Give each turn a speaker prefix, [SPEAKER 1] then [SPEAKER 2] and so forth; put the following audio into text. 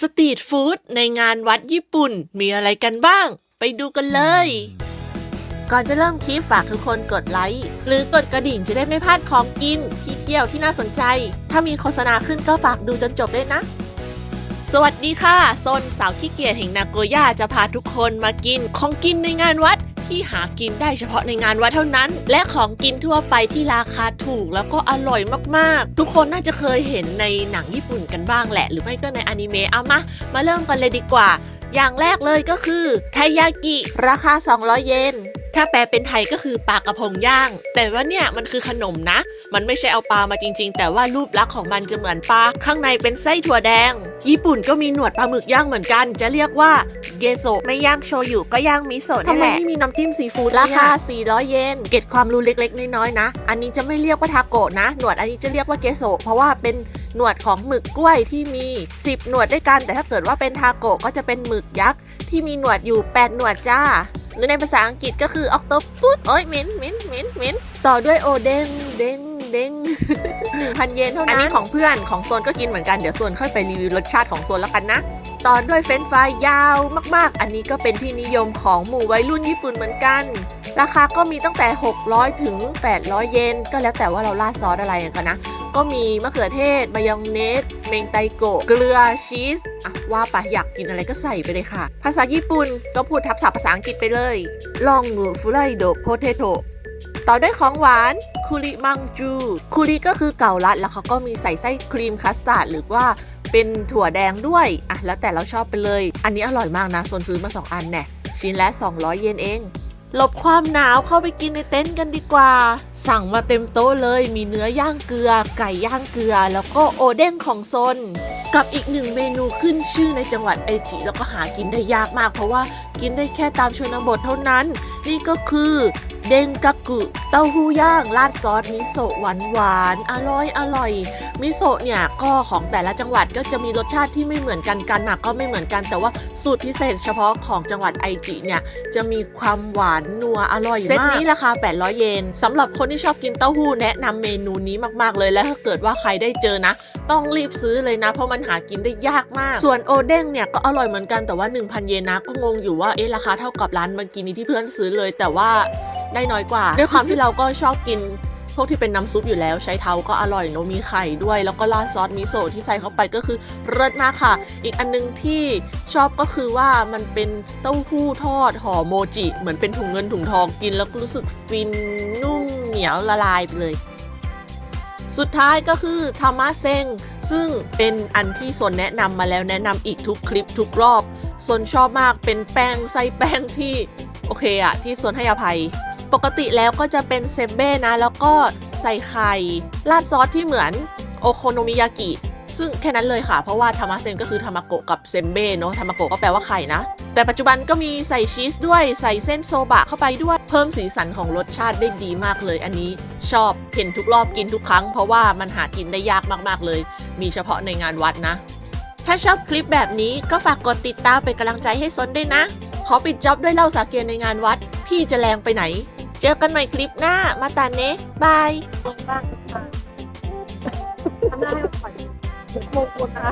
[SPEAKER 1] สตรีทฟู้ดในงานวัดญี่ปุ่นมีอะไรกันบ้าง ไปดูกันเลย ก่อนจะเริ่มคลิปฝากทุกคนกดไลค์หรือกดกระดิ่งจะได้ไม่พลาดของกินที่เที่ยวที่น่าสนใจ ถ้ามีโฆษณาขึ้นก็ฝากดูจนจบเลยนะ สวัสดีค่ะโซนสาวขี้เกียจแห่งนาโกย่าจะพาทุกคนมากินของกินในงานวัด ที่หากินได้เฉพาะในงานวัดเท่านั้น และของกินทั่วไปที่ราคาถูกแล้วก็อร่อยมากๆ ทุกคนน่าจะเคยเห็นในหนังญี่ปุ่นกันบ้างแหละ หรือไม่ก็ในอนิเมะเอามามาเริ่มกันเลยดีกว่า อย่างแรกเลยก็คือไทยากิ ราคา 200 เยน ถ้าแปลเป็นไทยก็คือปลากระพงย่าง แต่ว่าเนี่ยมันคือขนมนะ มันไม่ใช่เอาปลามาจริง ๆ แต่ว่ารูปลักษณ์ของมันจะเหมือนปลาข้างในเป็นไส้ถั่วแดง ญี่ปุ่นก็มีหนวดปลาหมึกย่างเหมือนกัน จะเรียกว่าเกโซะไม่ย่างโชยุก็ย่างมิโซะนี่แหละ
[SPEAKER 2] ทำไมไม่มีน้ำจิ้มซีฟู้ด
[SPEAKER 1] ราคา 400 เยนเก็ตความรู้เล็กๆ น้อยๆนะ อันนี้จะไม่เรียกว่าทาโกะนะ หนวดอันนี้จะเรียกว่าเกโซะเพราะว่าเป็นหนวดของหมึกกล้วยที่มี 10 หนวดด้วยกัน แต่ถ้าเกิดว่าเป็นทาโกะก็จะเป็นหมึกยักษ์ที่มีหนวดอยู่ 8 หนวดจ้า หรือในภาษาอังกฤษก็คือออกโตปุสโอ้ยเหม็นเหม็นเหม็นเหม็นต่อด้วยโอเด้งเด้งเด้งหนึ่งพันเยนเท่านั้น อันนี้ของเพื่อนของโซนก็กินเหมือนกัน เดี๋ยวโซนค่อยไปรีวิวรสชาติของโซนแล้วกันนะ ต่อด้วยเฟรนช์ฟรายยาวมากๆ อันนี้ก็เป็นที่นิยมของหมู่วัยรุ่นญี่ปุ่นเหมือนกัน ราคาก็มีตั้งแต่ 600 ถึง 800 เยน ก็แล้วแต่ว่าเราราดซอสอะไรกันนะ ก็มีมะเขือเทศมายองเนส เมงไตโกะ เกลือ ชีส อะ ว่าไปอยากกินอะไรก็ใส่ไปเลยค่ะ ภาษาญี่ปุ่นก็พูดทับศัพท์ภาษาอังกฤษไปเลย ลองงูฟูไรโดโพเทโตต่อด้วยของหวานคุริมังจูคุริก็คือเก่าลัด แล้วเขาก็มีใส่ไส้ครีมคัสตาร์ดหรือว่าเป็นถั่วแดงด้วย อะ แล้วแต่เราชอบไปเลย อันนี้อร่อยมากนะโซนซื้อมา 2 อันแน่ชิ้นละ 200 เยนเอง หลบความหนาวเข้าไปกินในเต็นท์กันดีกว่า สั่งมาเต็มโต๊ะเลยมีเนื้อย่างเกลือ ไก่ย่างเกลือ แล้วก็โอเด้งของโซน กับอีกหนึ่งเมนูขึ้นชื่อในจังหวัดไอจิแล้วก็หากินได้ยากมาก เพราะว่ากินได้แค่ตามชนบทเท่านั้น นี่ก็คือ เดงกากุ เต้าหู้ย่างราดซอสมิโซะหวานหวานๆอร่อยอร่อยมิโซะเนี่ยก็ของแต่ละจังหวัดก็จะมีรสชาติที่ไม่เหมือนกันการหมักก็ไม่เหมือนกัน แต่ว่าสูตรพิเศษเฉพาะของจังหวัดไอจิเนี่ยจะมีความหวานนัวอร่อยมากเซตนี้ราคา 800 เยนสำหรับคนที่ชอบกินเต้าหู้แนะนำเมนูนี้มากๆเลยและถ้าเกิดว่าใครได้เจอนะต้องรีบซื้อเลยนะ เพราะมันหากินได้ยากมาก ส่วนโอเด้งเนี่ยก็อร่อยเหมือนกันแต่ว่า 1,000 เยนนะก็งงอยู่ว่าเอ๊ะราคาเท่ากับร้านเมื่อกี้นี้ที่เพื่อนซื้อเลยแต่ว่า ได้น้อยกว่า ด้วยความที่เราก็ชอบกินพวกที่เป็นน้ำซุปอยู่แล้วใช้เท้าก็อร่อยเนอะมีไข่ด้วย แล้วก็ราดซอสมิโซะที่ใส่เข้าไปก็คือเลิศมากค่ะ อีกอันนึงที่ชอบก็คือว่ามันเป็นเต้าหู้ทอดห่อโมจิ เหมือนเป็นถุงเงินถุงทองกิน แล้วก็รู้สึกฟินนุ่มเหนียวละลายไปเลย สุดท้ายก็คือทามาเซงซึ่งเป็นอันที่สนแนะนำมาแล้วแนะนำอีกทุกคลิปทุกรอบสนชอบมากเป็นแป้งไส้แป้งที่โอเคอะที่สนให้อภัย ปกติแล้วก็จะเป็นเซมเบ้นะ แล้วก็ใส่ไข่ราดซอสที่เหมือนโอโคโนมิยากิ ซึ่งแค่นั้นเลยค่ะ เพราะว่าทามาเซนก็คือทามาโกะกับเซมเบ้เนาะทามาโกะก็แปลว่าไข่นะ แต่ปัจจุบันก็มีใส่ชีสด้วยใส่เส้นโซบะเข้าไปด้วย เพิ่มสีสันของรสชาติได้ดีมากเลยอันนี้ ชอบเห็นทุกรอบกินทุกครั้ง เพราะว่ามันหากินได้ยากมากๆเลย มีเฉพาะในงานวัดนะ ถ้าชอบคลิปแบบนี้ก็ฝากกดติดตามเป็นกำลังใจให้ซนด้วยนะ ขอปิดจ็อบด้วยเล่าสาเกในงานวัดพี่จะแรงไปไหน เจอกันใหม่คลิปหน้า มาตาเนะบาย
[SPEAKER 2] ตรงบ้างค่ะทำหน้าให้มันปล่อยเหมือนโมกุลนะ